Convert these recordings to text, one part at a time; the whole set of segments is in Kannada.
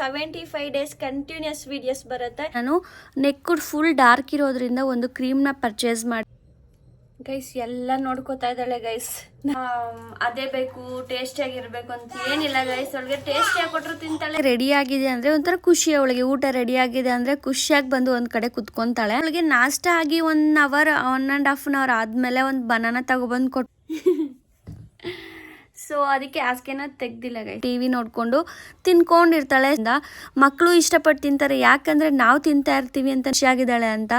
Seventy five days continuous videos ಬರುತ್ತೆ. ನಾನು ನೆಕ್ಕುಡ್ ಫುಲ್ ಡಾರ್ಕ್ ಇರೋದ್ರಿಂದ ಒಂದು ಕ್ರೀಮ್ನ ಪರ್ಚೇಸ್ ಮಾಡಿ ಗೈಸ್ ಎಲ್ಲ ನೋಡ್ಕೋತಾ ಇದ್ದಾಳೆ ಗೈಸ್ ಅದೇ ಬೇಕು ಟೇಸ್ಟಿಯಾಗಿ ಇರಬೇಕು ಅಂತ ಏನಿಲ್ಲ ಗೈಸ್ ಅವಳಿಗೆ ಟೇಸ್ಟಿಯಾಗಿ ಕೊಟ್ಟರು ತಿಂತಾಳೆ. ರೆಡಿ ಆಗಿದೆ ಅಂದ್ರೆ ಒಂಥರ ಖುಷಿ ಅವಳಿಗೆ. ಊಟ ರೆಡಿ ಆಗಿದೆ ಅಂದ್ರೆ ಖುಷಿಯಾಗಿ ಬಂದು ಒಂದ್ ಕಡೆ ಕುತ್ಕೊಂತಾಳೆ. ಅವಳಿಗೆ ನಾಷ್ಟ ಆಗಿ one hour one and half an hour ಆದ್ಮೇಲೆ ಒಂದು ಬನಾನ ತಗೊಬಂದು ಕೊಟ್ಟು ಸೊ ಅದಕ್ಕೆ ಹಾಸಿಗೆನ ತೆಗ್ದಿಲ್ಲ ಟಿ ವಿ ನೋಡ್ಕೊಂಡು ತಿನ್ಕೊಂಡಿರ್ತಾಳೆ. ಮಕ್ಕಳು ಇಷ್ಟಪಟ್ಟು ತಿಂತಾರೆ. ಯಾಕಂದ್ರೆ ನಾವು ತಿಂತಾ ಇರ್ತೀವಿ ಅಂತ ಖುಷಿಯಾಗಿದ್ದಾಳೆ ಅಂತ.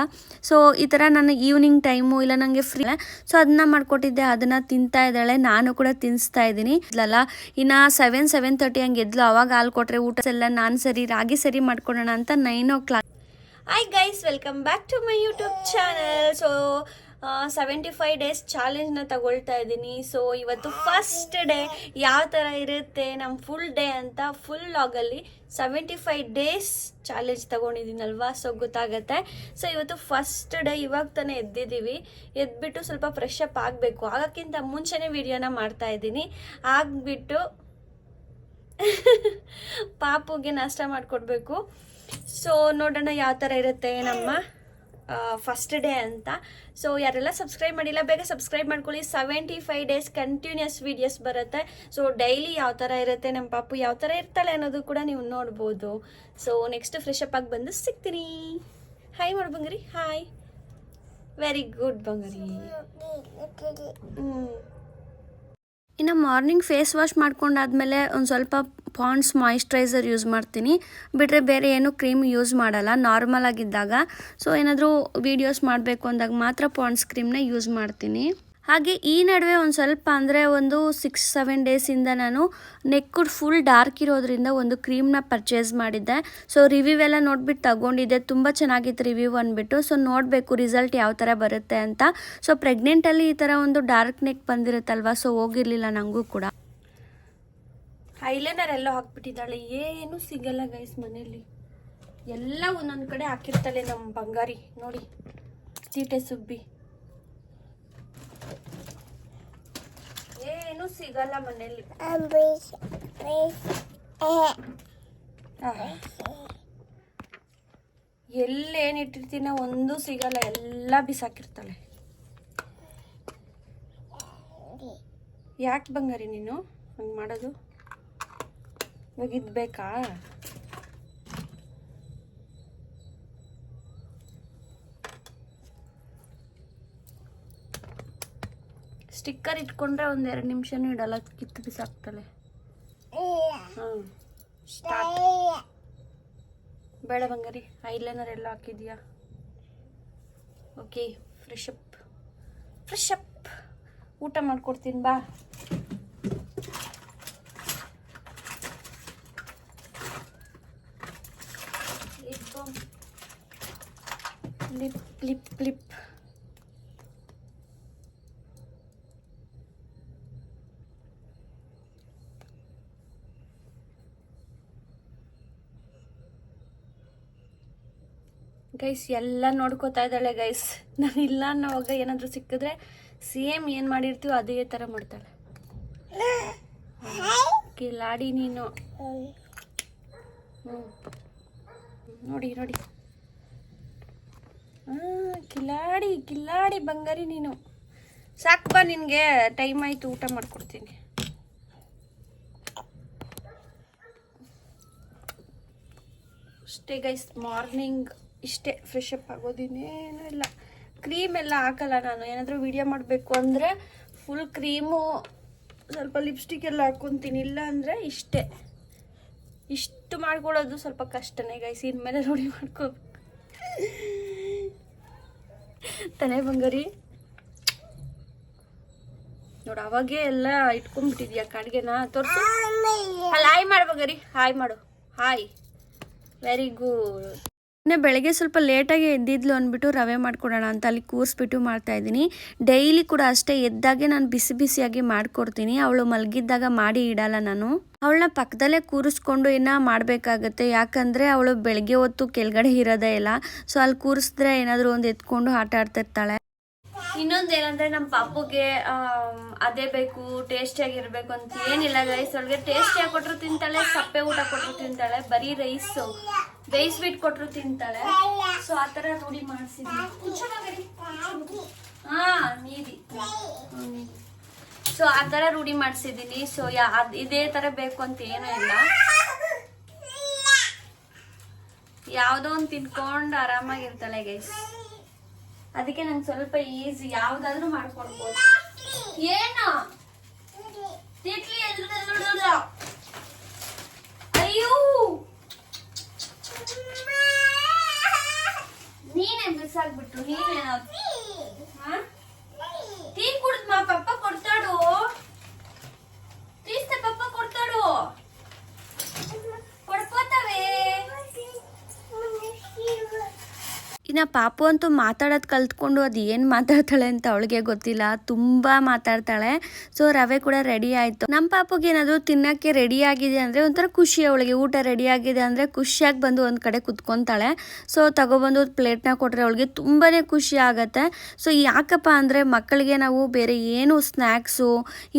ಸೊ ಈ ಥರ ನನ್ನ ಈವ್ನಿಂಗ್ ಟೈಮು ಇಲ್ಲ ನನಗೆ ಫ್ರೀ ಸೊ ಅದನ್ನ ಮಾಡ್ಕೊಟ್ಟಿದ್ದೆ. ಅದನ್ನ ತಿಂತಾ ಇದ್ದಾಳೆ. ನಾನು ಕೂಡ ತಿನ್ನಿಸ್ತಾ ಇದ್ದೀನಿ. ಇಲ್ಲಲ್ಲ ಇನ್ನು ಸೆವೆನ್ ಸೆವೆನ್ ತರ್ಟಿ ಹಂಗೆ ಎದ್ಲು. ಅವಾಗ ಹಾಲು ಕೊಟ್ಟರೆ ಊಟ ಎಲ್ಲ ನಾನು ಸರಿ, ರಾಗಿ ಸರಿ ಮಾಡ್ಕೊಡೋಣ ಅಂತ nine o'clock hi guys welcome back to my YouTube channel so seventy five days ಚಾಲೆಂಜ್ನ ತಗೊಳ್ತಾ ಇದ್ದೀನಿ. ಸೊ ಇವತ್ತು ಫಸ್ಟ್ ಡೇ ಯಾವ ಥರ ಇರುತ್ತೆ ನಮ್ಮ ಫುಲ್ ಡೇ ಅಂತ ಫುಲ್ ಲಾಗಲ್ಲಿ ಸೆವೆಂಟಿ ಫೈವ್ ಡೇಸ್ ಚಾಲೆಂಜ್ ತಗೊಂಡಿದ್ದೀನಲ್ವಾ? ಸೊ ಗೊತ್ತಾಗತ್ತೆ. ಸೊ ಇವತ್ತು ಫಸ್ಟ್ ಡೇ ಇವಾಗ ತಾನೇ ಎದ್ದಿದ್ದೀವಿ. ಎದ್ಬಿಟ್ಟು ಸ್ವಲ್ಪ ಫ್ರೆಶ್ ಅಪ್ ಆಗಬೇಕು. ಆಗೋಕ್ಕಿಂತ ಮುಂಚೆನೇ ವಿಡಿಯೋನ ಮಾಡ್ತಾ ಇದ್ದೀನಿ. ಆಗಿಬಿಟ್ಟು ಪಾಪುಗೆ ನಾಷ್ಟ ಮಾಡಿಕೊಡ್ಬೇಕು. ಸೊ ನೋಡೋಣ ಯಾವ ಥರ ಇರುತ್ತೆ ನಮ್ಮ ಫಸ್ಟ್ ಡೇ ಅಂತ. ಸೊ ಯಾರೆಲ್ಲ ಸಬ್ಸ್ಕ್ರೈಬ್ ಮಾಡಿಲ್ಲ, ಬೇಗ ಸಬ್ಸ್ಕ್ರೈಬ್ ಮಾಡ್ಕೊಳ್ಳಿ. Seventy five days continuous videos ಬರುತ್ತೆ. ಸೊ ಡೈಲಿ ಯಾವ ಥರ ಇರುತ್ತೆ ನಮ್ಮ ಪಾಪು, ಯಾವ ಥರ ಇರ್ತಾಳೆ ಅನ್ನೋದು ಕೂಡ ನೀವು ನೋಡ್ಬೋದು. ಸೊ ನೆಕ್ಸ್ಟ್ ಫ್ರೆಶ್ ಅಪ್ ಆಗಿ ಬಂದು ಸಿಗ್ತೀನಿ. ಹಾಯ್ ಮಾಡು ಹಾಯ್ ವೆರಿ ಗುಡ್ ಬಂಗಾರಿ. ಹ್ಞೂ ಇನ್ನು ಮಾರ್ನಿಂಗ್ ಫೇಸ್ ವಾಶ್ ಮಾಡ್ಕೊಂಡಾದ್ಮೇಲೆ ಒಂದು ಸ್ವಲ್ಪ ಪಾಂಡ್ಸ್ ಮಾಯಿಶ್ಚರೈಸರ್ ಯೂಸ್ ಮಾಡ್ತೀನಿ. ಬಿಟ್ಟರೆ ಬೇರೆ ಏನು ಕ್ರೀಮ್ ಯೂಸ್ ಮಾಡಲ್ಲ, ನಾರ್ಮಲ್ ಆಗಿದ್ದಾಗ. ಸೊ ಏನಾದರೂ ವೀಡಿಯೋಸ್ ಮಾಡಬೇಕು ಅಂದಾಗ ಮಾತ್ರ ಪಾಂಡ್ಸ್ ಕ್ರೀಮ್ನ ಯೂಸ್ ಮಾಡ್ತೀನಿ. ಹಾಗೆ ಈ ನಡುವೆ ಒಂದು ಸ್ವಲ್ಪ ಅಂದರೆ ಒಂದು ಸಿಕ್ಸ್ ಸೆವೆನ್ ಡೇಸಿಂದ ನಾನು ನೆಕ್ಕುಡ್ ಫುಲ್ ಡಾರ್ಕ್ ಇರೋದ್ರಿಂದ ಒಂದು ಕ್ರೀಮ್ನ ಪರ್ಚೇಸ್ ಮಾಡಿದ್ದೆ. ಸೊ ರಿವ್ಯೂ ಎಲ್ಲ ನೋಡ್ಬಿಟ್ಟು ತಗೊಂಡಿದ್ದೆ. ತುಂಬ ಚೆನ್ನಾಗಿತ್ತು ರಿವ್ಯೂ ಅಂದ್ಬಿಟ್ಟು. ಸೊ ನೋಡಬೇಕು ರಿಸಲ್ಟ್ ಯಾವ ಥರ ಬರುತ್ತೆ ಅಂತ. ಸೊ ಪ್ರೆಗ್ನೆಂಟಲ್ಲಿ ಈ ಥರ ಒಂದು ಡಾರ್ಕ್ ನೆಕ್ ಬಂದಿರುತ್ತಲ್ವ? ಸೊ ಹೋಗಿರಲಿಲ್ಲ ನನಗೂ ಕೂಡ. ಐಲೈನರ್ ಎಲ್ಲ ಹಾಕ್ಬಿಟ್ಟಿದ್ದಾಳೆ. ಏನು ಸಿಗಲ್ಲ ಗೈಸ್ ಮನೇಲಿ. ಎಲ್ಲ ಒಂದೊಂದು ಕಡೆ ಹಾಕಿರ್ತಾಳೆ ನಮ್ಮ ಬಂಗಾರಿ. ನೋಡಿ, ಚೀಟೆ ಸುಬ್ಬಿ. ಏನು ಸಿಗಲ್ಲ ಮನೇಲಿ. ಎಲ್ಲೇನು ಇಟ್ಟಿರ್ತೀನ ಒಂದು ಸಿಗಲ್ಲ. ಎಲ್ಲ ಬಿಸಾಕಿರ್ತಾಳೆ. ಯಾಕೆ ಬಂಗಾರಿ ನೀನು? ಹಂಗೆ ಮಾಡೋದು? ಇವಾಗ ಇದ್ ಬೇಕಾ? ಸ್ಟಿಕ್ಕರ್ ಇಟ್ಕೊಂಡ್ರೆ ಒಂದ್ ಎರಡು ನಿಮಿಷನೂ ಇಡಲ್ಲ ಕಿತ್ತು ಬಿಸಾಕ್ತಾಳೆ ಹಾಂ. ಸ್ಟಾರ್ಟ್. ಬೇಡ ಬಂಗಾರಿ ಐಲೈನರ್ ಎಲ್ಲ ಹಾಕಿದ್ಯಾ? Okay fresh up fresh up ಊಟ ಮಾಡ್ಕೊಡ್ತೀನಿ ಬಾ. ಗೈಸ್ ಎಲ್ಲ ನೋಡ್ಕೋತಾ ಇದ್ದಾಳೆ ಗೈಸ್ ನಾನು ಇಲ್ಲ ಅನ್ನೋವಾಗ ಏನಾದರೂ ಸಿಕ್ಕಿದ್ರೆ ಸೇಮ್ ಏನು ಮಾಡಿರ್ತೀವೋ ಅದೇ ಥರ ಮಾಡ್ತಾಳೆ. ಕಿಲಾಡಿ ನೀನು. ನೋಡಿ ನೋಡಿ. ಆ, ಕಿಲಾಡಿ ಕಿಲಾಡಿ ಬಂಗಾರಿ ನೀನು. ಸಾಕು ಬಾ ನಿನಗೆ ಟೈಮ್ ಆಯಿತು ಊಟ ಮಾಡ್ಕೊಡ್ತೀನಿ. ಅಷ್ಟೇ ಗೈಸ್ ಮಾರ್ನಿಂಗ್ ಇಷ್ಟೇ ಫ್ರೆಶ್ ಅಪ್ ಆಗೋದಿನೇನು ಇಲ್ಲ. ಕ್ರೀಮ್ ಎಲ್ಲ ಹಾಕಲ್ಲ ನಾನು. ಏನಾದರೂ ವಿಡಿಯೋ ಮಾಡಬೇಕು ಅಂದರೆ ಫುಲ್ ಕ್ರೀಮು ಸ್ವಲ್ಪ ಲಿಪ್ಸ್ಟಿಕ್ ಎಲ್ಲ ಹಾಕ್ಕೊತೀನಿ ಇಲ್ಲ ಅಂದರೆ ಇಷ್ಟೇ. ಇಷ್ಟು ಮಾಡ್ಕೊಳ್ಳೋದು ಸ್ವಲ್ಪ ಕಷ್ಟನೇ ಗೈಸ್ ಇನ್ಮೇಲೆ ರೂಢಿ ಮಾಡ್ಕೋಬೇಕು. ತನೆ ಬಂಗಾರಿ. ನೋಡು ಅವಾಗೇ ಎಲ್ಲ ಇಟ್ಕೊಂಡ್ಬಿಟ್ಟಿದ್ಯಾ ಕಡ್ಗೆನ? ತೋರಿಸು. ಅಲ್ಲಿ ಹಾಯ್ ಮಾಡು ಬಂಗಾರಿ. ಹಾಯ್ ಮಾಡು. ಹಾಯ್ ವೆರಿ ಗುಡ್ ಇನ್ನೇ ಬೆಳಗ್ಗೆ ಸ್ವಲ್ಪ ಲೇಟಾಗಿ ಎದ್ದಿದ್ಲು ಅಂದ್ಬಿಟ್ಟು ರವೆ ಮಾಡ್ಕೊಡೋಣ ಅಂತ ಅಲ್ಲಿ ಕೂರಿಸ್ಬಿಟ್ಟು ಮಾಡ್ತಾ ಇದ್ದೀನಿ. ಡೈಲಿ ಕೂಡ ಅಷ್ಟೇ ಎದ್ದಾಗೆ ನಾನು ಬಿಸಿ ಬಿಸಿಯಾಗಿ ಮಾಡಿಕೊಡ್ತೀನಿ. ಅವಳು ಮಲಗಿದ್ದಾಗ ಮಾಡಿ ಇಡಲ್ಲ ನಾನು. ಅವಳನ್ನ ಪಕ್ಕದಲ್ಲೇ ಕೂರಿಸ್ಕೊಂಡು ಏನ ಮಾಡಬೇಕಾಗತ್ತೆ. ಯಾಕಂದರೆ ಅವಳು ಬೆಳಗ್ಗೆ ಹೊತ್ತು ಕೆಳಗಡೆ ಇರೋದೇ ಇಲ್ಲ. ಸೊ ಅಲ್ಲಿ ಕೂರಿಸಿದ್ರೆ ಏನಾದರೂ ಒಂದು ಎತ್ಕೊಂಡು ಆಟ ಆಡ್ತಿರ್ತಾಳೆ. ಇನ್ನೊಂದು ಏನಂದ್ರೆ ನಮ್ಮ ಪಾಪುಗೆ ಅದೇ ಬೇಕು ಟೇಸ್ಟಿಯಾಗಿರ್ಬೇಕು ಅಂತ ಏನಿಲ್ಲ ರೈಸ್ ಒಳಗೆ ಟೇಸ್ಟಿಯಾಗಿ ಕೊಟ್ಟರು ತಿಂತಾಳೆ, ಸಪ್ಪೆ ಊಟ ಕೊಟ್ಟರು ತಿಂತಾಳೆ, ಬರೀ ರೈಸು ಬೇಯಿಸ್ಬಿಟ್ಟು ಕೊಟ್ಟರು ತಿಂತಾಳೆ. ಸೊ ಆ ಥರ ರೂಢಿ ಮಾಡಿಸಿದ್ವಿ. ಹಾ, ನೀದಿ. ಸೊ ಆ ಥರ ರೂಢಿ ಮಾಡಿಸಿದ್ದೀನಿ ಸೊ ಇದೇ ಥರ ಬೇಕು ಅಂತ ಏನೂ ಇಲ್ಲ. ಯಾವುದೋ ಒಂದು ತಿನ್ಕೊಂಡು ಆರಾಮಾಗಿರ್ತಾಳೆ ಗೈಸ್ ಅದಕ್ಕೆ ನಂಗೆ ಸ್ವಲ್ಪ ಈಸಿ ಯಾವ್ದಾದ್ರು ಮಾಡ್ಕೊಡ್ಬೋದು. ಏನು? ತಿಟ್ಲಿ ಅಯ್ಯೋ! ನೀನೇ ಮಿಸ್ ಆಗ್ಬಿಟ್ಟು ನೀನೇ ಇನ್ನು ಪಾಪು ಅಂತೂ ಮಾತಾಡೋದು ಕಲ್ತ್ಕೊಂಡು ಅದು ಏನು ಮಾತಾಡ್ತಾಳೆ ಅಂತ ಅವಳಿಗೆ ಗೊತ್ತಿಲ್ಲ. ತುಂಬ ಮಾತಾಡ್ತಾಳೆ. ಸೊ ರವೆ ಕೂಡ ರೆಡಿ ಆಯಿತು. ನಮ್ಮ ಪಾಪುಗೆ ಏನಾದರೂ ತಿನ್ನೋಕ್ಕೆ ರೆಡಿ ಆಗಿದೆ ಅಂದರೆ ಒಂಥರ ಖುಷಿ ಅವಳಿಗೆ. ಊಟ ರೆಡಿ ಆಗಿದೆ ಅಂದರೆ ಖುಷಿಯಾಗಿ ಬಂದು ಒಂದು ಕಡೆ ಕುತ್ಕೊತಾಳೆ. ಸೊ ತಗೊಬಂದು ಪ್ಲೇಟ್ನ ಕೊಟ್ಟರೆ ಅವಳಿಗೆ ತುಂಬಾ ಖುಷಿ ಆಗುತ್ತೆ. ಸೊ ಯಾಕಪ್ಪ ಅಂದರೆ ಮಕ್ಕಳಿಗೆ ನಾವು ಬೇರೆ ಏನು ಸ್ನ್ಯಾಕ್ಸು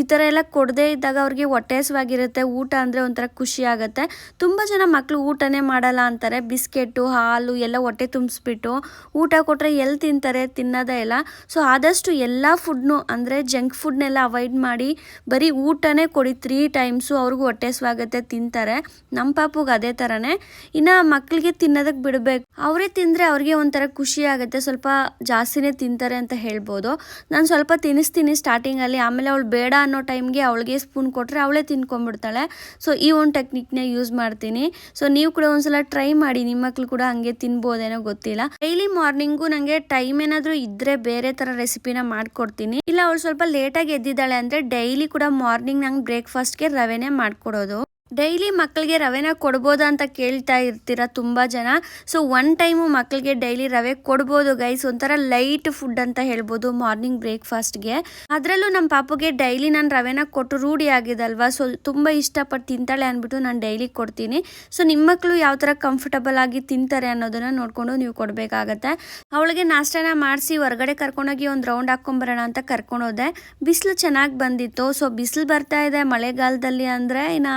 ಈ ಥರ ಎಲ್ಲ ಕೊಡದೇ ಇದ್ದಾಗ ಅವ್ರಿಗೆ ಹೊಟ್ಟೆಸವಾಗಿರುತ್ತೆ. ಊಟ ಅಂದರೆ ಒಂಥರ ಖುಷಿ ಆಗುತ್ತೆ. ತುಂಬ ಜನ ಮಕ್ಕಳು ಊಟನೇ ಮಾಡಲ್ಲ ಅಂತಾರೆ. ಬಿಸ್ಕೆಟ್ಟು ಹಾಲು ಎಲ್ಲ ಹೊಟ್ಟೆ ತುಂಬಿಸ್ಬಿಟ್ಟು. ಊಟ ಕೊಟ್ಟರೆ ಎಲ್ಲಿ ತಿಂತಾರೆ, ತಿನ್ನೋದೇ ಇಲ್ಲ. ಸೊ ಆದಷ್ಟು ಎಲ್ಲ ಫುಡ್ನು ಅಂದರೆ ಜಂಕ್ ಫುಡ್ನೆಲ್ಲ ಅವಾಯ್ಡ್ ಮಾಡಿ, ಬರೀ ಊಟನೇ ಕೊಡಿ ತ್ರೀ ಟೈಮ್ಸು ಅವ್ರಿಗೂ ಹೊಟ್ಟೆ ಸ್ವಾಗತ್ತೆ ತಿಂತಾರೆ. ನಮ್ಮ ಪಾಪುಗೆ ಅದೇ ಥರನೇ ಇನ್ನು ಮಕ್ಕಳಿಗೆ ತಿನ್ನೋದಕ್ಕೆ ಬಿಡಬೇಕು. ಅವರೇ ತಿಂದರೆ ಅವ್ರಿಗೆ ಒಂಥರ ಖುಷಿ ಆಗುತ್ತೆ. ಸ್ವಲ್ಪ ಜಾಸ್ತಿನೇ ತಿಂತಾರೆ ಅಂತ ಹೇಳ್ಬೋದು. ನಾನು ಸ್ವಲ್ಪ ತಿನ್ನಿಸ್ತೀನಿ ಸ್ಟಾರ್ಟಿಂಗಲ್ಲಿ ಆಮೇಲೆ ಅವಳು ಬೇಡ ಅನ್ನೋ ಟೈಮ್ಗೆ ಅವಳಿಗೆ ಸ್ಪೂನ್ ಕೊಟ್ಟರೆ ಅವಳೇ ತಿನ್ಕೊಂಡ್ಬಿಡ್ತಾಳೆ. ಸೊ ಈ ಒಂದು ಟೆಕ್ನಿಕ್ನೇ ಯೂಸ್ ಮಾಡ್ತೀನಿ. ಸೊ ನೀವು ಕೂಡ ಒಂದ್ಸಲ ಟ್ರೈ ಮಾಡಿ. ನಿಮ್ಮ ಮಕ್ಳು ಕೂಡ ಹಂಗೆ ತಿನ್ಬೋದೇನೋ ಗೊತ್ತಿಲ್ಲ. ಮಾರ್ನಿಂಗು ನನಗೆ ಟೈಮ್ ಏನಾದರೂ ಇದ್ರೆ ಬೇರೆ ಥರ ರೆಸಿಪಿನ ಮಾಡ್ಕೊಡ್ತೀನಿ. ಇಲ್ಲ, ಅವಳು ಸ್ವಲ್ಪ ಲೇಟಾಗಿ ಎದ್ದಿದ್ದಾಳೆ ಅಂದರೆ ಡೈಲಿ ಕೂಡ ಮಾರ್ನಿಂಗ್ ನಂಗೆ ಬ್ರೇಕ್ಫಾಸ್ಟ್ಗೆ ರವೆನೇ ಮಾಡ್ಕೊಡೋದು. ಡೈಲಿ ಮಕ್ಕಳಿಗೆ ರವೆನ ಕೊಡ್ಬೋದಾ ಅಂತ ಕೇಳ್ತಾ ಇರ್ತೀರ ತುಂಬ ಜನ. ಸೊ ಒನ್ ಟೈಮು ಮಕ್ಕಳಿಗೆ ಡೈಲಿ ರವೆ ಕೊಡ್ಬೋದು ಗೈಸ್ ಒಂಥರ ಲೈಟ್ ಫುಡ್ ಅಂತ ಹೇಳ್ಬೋದು ಮಾರ್ನಿಂಗ್ ಬ್ರೇಕ್ಫಾಸ್ಟ್ಗೆ ಅದರಲ್ಲೂ ನಮ್ಮ ಪಾಪುಗೆ ಡೈಲಿ ನಾನು ರವೆನ ಕೊಟ್ಟು ರೂಢಿ ಆಗಿದಲ್ವಾ? ಸೊ ತುಂಬ ಇಷ್ಟಪಟ್ಟು ತಿಂತಾಳೆ ಅಂದ್ಬಿಟ್ಟು ನಾನು ಡೈಲಿ ಕೊಡ್ತೀನಿ. ಸೊ ನಿಮ್ಮ ಮಕ್ಕಳು ಯಾವ ಥರ ಕಂಫರ್ಟಬಲ್ ಆಗಿ ತಿಂತಾರೆ ಅನ್ನೋದನ್ನು ನೋಡಿಕೊಂಡು ನೀವು ಕೊಡಬೇಕಾಗತ್ತೆ. ಅವಳಿಗೆ ನಾಷ್ಟನ ಮಾಡಿಸಿ ಹೊರಗಡೆ ಕರ್ಕೊಂಡೋಗಿ ಒಂದು ರೌಂಡ್ ಹಾಕ್ಕೊಂಬರೋಣ ಅಂತ ಕರ್ಕೊಂಡೋದೆ. ಬಿಸಿಲು ಚೆನ್ನಾಗಿ ಬಂದಿತ್ತು. ಸೊ ಬಿಸಿಲು ಬರ್ತಾ ಇದೆ ಮಳೆಗಾಲದಲ್ಲಿ ಅಂದರೆ ಇನ್ನು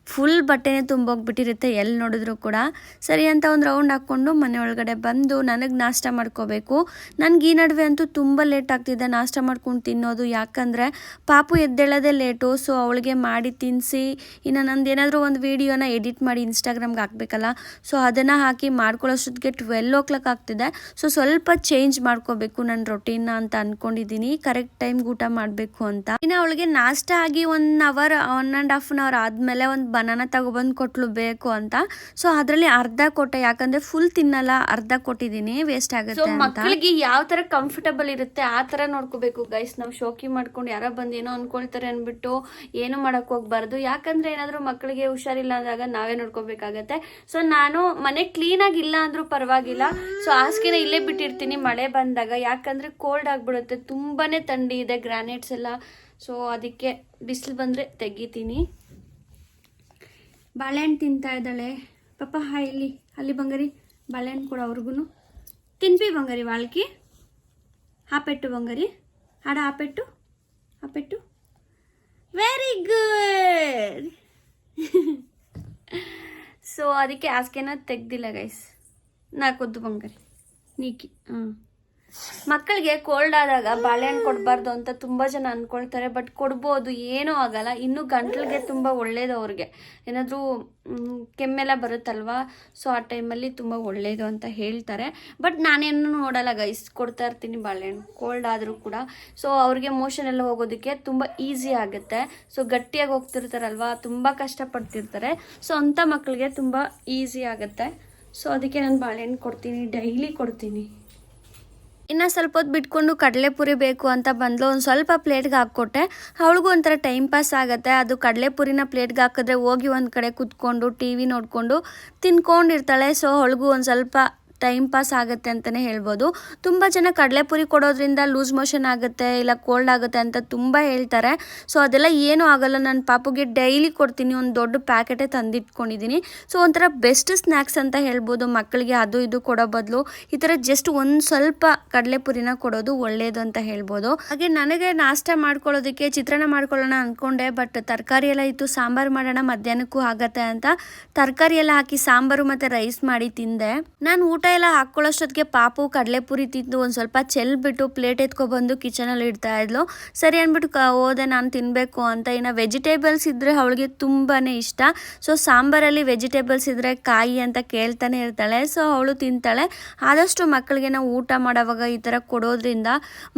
ಫುಲ್ ಬಟ್ಟೆನೇ ತುಂಬೋಗ್ಬಿಟ್ಟಿರುತ್ತೆ ಎಲ್ಲಿ ನೋಡಿದ್ರು ಕೂಡ. ಸರಿ ಅಂತ ಒಂದು ರೌಂಡ್ ಹಾಕ್ಕೊಂಡು ಮನೆ ಒಳಗಡೆ ಬಂದು ನನಗೆ ನಾಷ್ಟ ಮಾಡ್ಕೋಬೇಕು. ನನಗೆ ಈ ನಡುವೆ ಅಂತೂ ತುಂಬ ಲೇಟ್ ಆಗ್ತಿದೆ ನಾಷ್ಟ ಮಾಡ್ಕೊಂಡು ತಿನ್ನೋದು. ಯಾಕಂದರೆ ಪಾಪು ಎದ್ದೇಳೋದೇ ಲೇಟು ಸೊ ಅವಳಿಗೆ ಮಾಡಿ ತಿನ್ನಿಸಿ ಇನ್ನು ನಂದು ಏನಾದರೂ ಒಂದು ವೀಡಿಯೋನ ಎಡಿಟ್ ಮಾಡಿ ಇನ್ಸ್ಟಾಗ್ರಾಮ್ಗೆ ಹಾಕ್ಬೇಕಲ್ಲ ಸೊ ಅದನ್ನು ಹಾಕಿ ಮಾಡ್ಕೊಳ್ಳೋಷ್ಟೊತ್ತಿಗೆ ಟ್ವೆಲ್ ಓ ಕ್ಲಾಕ್ ಆಗ್ತಿದೆ. ಸೊ ಸ್ವಲ್ಪ ಚೇಂಜ್ ಮಾಡ್ಕೋಬೇಕು ನನ್ನ ರೊಟೀನ್ನ ಅಂತ ಅಂದ್ಕೊಂಡಿದ್ದೀನಿ ಕರೆಕ್ಟ್ ಟೈಮ್ಗೆ ಊಟ ಮಾಡಬೇಕು ಅಂತ. ಇನ್ನು ಅವಳಿಗೆ ನಾಷ್ಟ ಆಗಿ one hour one and half an hour ಆದಮೇಲೆ ಒಂದು ಬನಾನ ತಗೊಬಂದು ಕೊಟ್ಲು ಬೇಕು ಅಂತ. ಸೊ ಅದರಲ್ಲಿ ಅರ್ಧ ಕೊಟ್ಟೆ. ಯಾಕಂದ್ರೆ ಫುಲ್ ತಿನ್ನಲ್ಲ ಅರ್ಧ ಕೊಟ್ಟಿದ್ದೀನಿ ವೇಸ್ಟ್ ಆಗುತ್ತೆ ಮಕ್ಕಳಿಗೆ ಯಾವ ತರ ಕಂಫರ್ಟಬಲ್ ಇರುತ್ತೆ ಆ ತರ ನೋಡ್ಕೋಬೇಕು ಗೈಸ್ ನಾವು ಶೋಕಿ ಮಾಡ್ಕೊಂಡು ಯಾರೋ ಬಂದು ಏನೋ ಅನ್ಕೊಳ್ತಾರೆ ಅನ್ಬಿಟ್ಟು ಏನು ಮಾಡಕ್ ಹೋಗ್ಬಾರ್ದು. ಯಾಕಂದ್ರೆ ಏನಾದ್ರೂ ಮಕ್ಕಳಿಗೆ ಹುಷಾರಿಲ್ಲ ಅಂದಾಗ ನಾವೇ ನೋಡ್ಕೋಬೇಕಾಗತ್ತೆ. ಸೊ ನಾನು ಮನೆ ಕ್ಲೀನ್ ಆಗಿಲ್ಲ ಅಂದ್ರೂ ಪರವಾಗಿಲ್ಲ. ಸೊ ಹಾಸಿಗೆನ ಇಲ್ಲೇ ಬಿಟ್ಟಿರ್ತೀನಿ. ಮಳೆ ಬಂದಾಗ. ಯಾಕಂದ್ರೆ ಕೋಲ್ಡ್ ಆಗ್ಬಿಡುತ್ತೆ. ತುಂಬಾನೇ ಥಂಡಿ ಇದೆ ಗ್ರಾನೈಟ್ಸ್ ಎಲ್ಲ. ಸೊ ಅದಕ್ಕೆ ಬಿಸಿಲು ಬಂದ್ರೆ ತೆಗಿತೀನಿ. ಬಾಳೆಹಣ್ಣು ತಿಂತಾ ಇದ್ದಾಳೆ. ಪಾಪ ಹಾ, ಇಲ್ಲಿ, ಅಲ್ಲಿ ಬಂಗಾರಿ. ಬಾಳೆಹಣ್ಣು ಕೊಡು ಅವ್ರಿಗೂ ತಿನ್ಪಿ ಬಂಗಾರಿ ವಾಳ್ಕಿ ಹಾಪೆಟ್ಟು ಬಂಗಾರಿ. ಹಾಡ ಹಾಪೆಟ್ಟು ಹಾಪೆಟ್ಟು ವೆರಿ ಗುಡ್ ಸೊ ಅದಕ್ಕೆ ಆಸ್ಕೇನ ತೆಗ್ದಿಲ್ಲ ಗೈಸ್ ನಾಲ್ಕೊದ್ದು ಬಂಗಾರಿ. ನೀಕಿ. ಹಾಂ ಮಕ್ಕಳಿಗೆ ಕೋಲ್ಡ್ ಆದಾಗ ಬಾಳೆಹಣ್ಣು ಕೊಡಬಾರ್ದು ಅಂತ ತುಂಬ ಜನ ಅನ್ಕೊಳ್ತಾರೆ ಬಟ್ ಕೊಡ್ಬೋದು, ಏನೂ ಆಗಲ್ಲ. ಇನ್ನು ಗಂಟ್ಲಿಗೆ ತುಂಬ ಒಳ್ಳೇದು ಅವ್ರಿಗೆ. ಏನಾದರೂ ಕೆಮ್ಮೆಲ್ಲ ಬರುತ್ತಲ್ವಾ? ಸೊ ಆ ಟೈಮಲ್ಲಿ ತುಂಬ ಒಳ್ಳೇದು ಅಂತ ಹೇಳ್ತಾರೆ. ಬಟ್ ನಾನೇನು ನೋಡಲ್ಲ ಗೈಸ್ ಕೊಡ್ತಾ ಇರ್ತೀನಿ ಬಾಳೆಹಣ್ಣು ಕೋಲ್ಡ್ ಆದರೂ ಕೂಡ. ಸೊ ಅವ್ರಿಗೆ ಮೋಷನ್ ಎಲ್ಲ ಹೋಗೋದಕ್ಕೆ ತುಂಬ ಈಸಿ ಆಗುತ್ತೆ. ಸೊ ಗಟ್ಟಿಯಾಗಿ ಹೋಗ್ತಿರ್ತಾರಲ್ವಾ? ತುಂಬ ಕಷ್ಟಪಡ್ತಿರ್ತಾರೆ. ಸೊ ಅಂಥ ಮಕ್ಕಳಿಗೆ ತುಂಬ ಈಸಿ ಆಗುತ್ತೆ. ಸೊ ಅದಕ್ಕೆ ನಾನು ಬಾಳೆಹಣ್ಣು ಕೊಡ್ತೀನಿ. ಡೈಲಿ ಕೊಡ್ತೀನಿ. ಇನ್ನು ಸ್ವಲ್ಪ ಹೊತ್ತು ಬಿಟ್ಕೊಂಡು ಕಡಲೆಪುರಿ ಬೇಕು ಅಂತ ಬಂದ್ಲು. ಒಂದು ಸ್ವಲ್ಪ ಪ್ಲೇಟ್ಗೆ ಹಾಕ್ಕೊಟ್ಟೆ. ಅವಳಿಗೂ ಒಂಥರ ಟೈಮ್ ಪಾಸ್ ಆಗುತ್ತೆ. ಅದು ಕಡಲೆಪುರಿನ ಪ್ಲೇಟ್ಗೆ ಹಾಕಿದ್ರೆ ಹೋಗಿ ಒಂದು ಕಡೆ ಕೂತ್ಕೊಂಡು ಟಿ ವಿ ನೋಡಿಕೊಂಡು ತಿನ್ಕೊಂಡಿರ್ತಾಳೆ. ಸೊ ಅವಳಿಗೂ ಒಂದು ಸ್ವಲ್ಪ ಟೈಮ್ ಪಾಸ್ ಆಗುತ್ತೆ ಅಂತಲೇ ಹೇಳ್ಬೋದು. ತುಂಬ ಜನ ಕಡಲೆಪುರಿ ಕೊಡೋದ್ರಿಂದ ಲೂಸ್ ಮೋಷನ್ ಆಗುತ್ತೆ, ಇಲ್ಲ ಕೋಲ್ಡ್ ಆಗುತ್ತೆ ಅಂತ ತುಂಬ ಹೇಳ್ತಾರೆ. ಸೊ ಅದೆಲ್ಲ ಏನೂ ಆಗಲ್ಲ. ನನ್ನ ಪಾಪುಗೆ ಡೈಲಿ ಕೊಡ್ತೀನಿ, ಒಂದು ದೊಡ್ಡ ಪ್ಯಾಕೆಟೇ ತಂದಿಟ್ಕೊಂಡಿದ್ದೀನಿ ಸೊ ಒಂಥರ ಬೆಸ್ಟ್ ಸ್ನ್ಯಾಕ್ಸ್ ಅಂತ ಹೇಳ್ಬೋದು. ಮಕ್ಕಳಿಗೆ ಅದು ಇದು ಕೊಡೋ ಬದಲು. ಈ ಥರ ಜಸ್ಟ್ ಒಂದು ಸ್ವಲ್ಪ ಕಡಲೆಪುರಿನ ಕೊಡೋದು ಒಳ್ಳೆಯದು ಅಂತ ಹೇಳ್ಬೋದು. ಹಾಗೆ ನನಗೆ ನಾಷ್ಟ ಮಾಡ್ಕೊಳ್ಳೋದಕ್ಕೆ ಚಿತ್ರಾನ್ನ ಮಾಡ್ಕೊಳ್ಳೋಣ ಅಂದ್ಕೊಂಡೆ ಬಟ್ ತರಕಾರಿ ಎಲ್ಲ ಇತ್ತು, ಸಾಂಬಾರು ಮಾಡೋಣ ಮಧ್ಯಾಹ್ನಕ್ಕೂ ಆಗತ್ತೆ ಅಂತ ತರಕಾರಿ ಎಲ್ಲ ಹಾಕಿ ಸಾಂಬಾರು ಮತ್ತು ರೈಸ್ ಮಾಡಿ ತಿಂದೆ. ನಾನು ಊಟ ಎಲ್ಲ ಹಾಕ್ಕೊಳ್ಳೋಷ್ಟೊತ್ತಿಗೆ ಪಾಪು ಕಡಲೆಪುರಿ ತಿಂದು ಒಂದು ಸ್ವಲ್ಪ ಚೆಲ್ಬಿಟ್ಟು ಪ್ಲೇಟ್ ಎತ್ಕೊಬಂದು ಕಿಚನಲ್ಲಿ ಇಡ್ತಾ ಇದ್ಲು. ಸರಿ ಅಂದ್ಬಿಟ್ಟು ಕ, ಹೋದೆ, ನಾನು ತಿನ್ನಬೇಕು ಅಂತ. ಇನ್ನು ವೆಜಿಟೇಬಲ್ಸ್ ಇದ್ದರೆ ಅವಳಿಗೆ ತುಂಬಾ ಇಷ್ಟ. ಸೊ ಸಾಂಬಾರಲ್ಲಿ ವೆಜಿಟೇಬಲ್ಸ್ ಇದ್ದರೆ ಕಾಯಿ ಅಂತ ಕೇಳ್ತಾನೆ ಇರ್ತಾಳೆ. ಸೊ ಅವಳು ತಿಂತಾಳೆ. ಆದಷ್ಟು ಮಕ್ಕಳಿಗೆ ನಾವು ಊಟ ಮಾಡೋವಾಗ ಈ ಥರ ಕೊಡೋದ್ರಿಂದ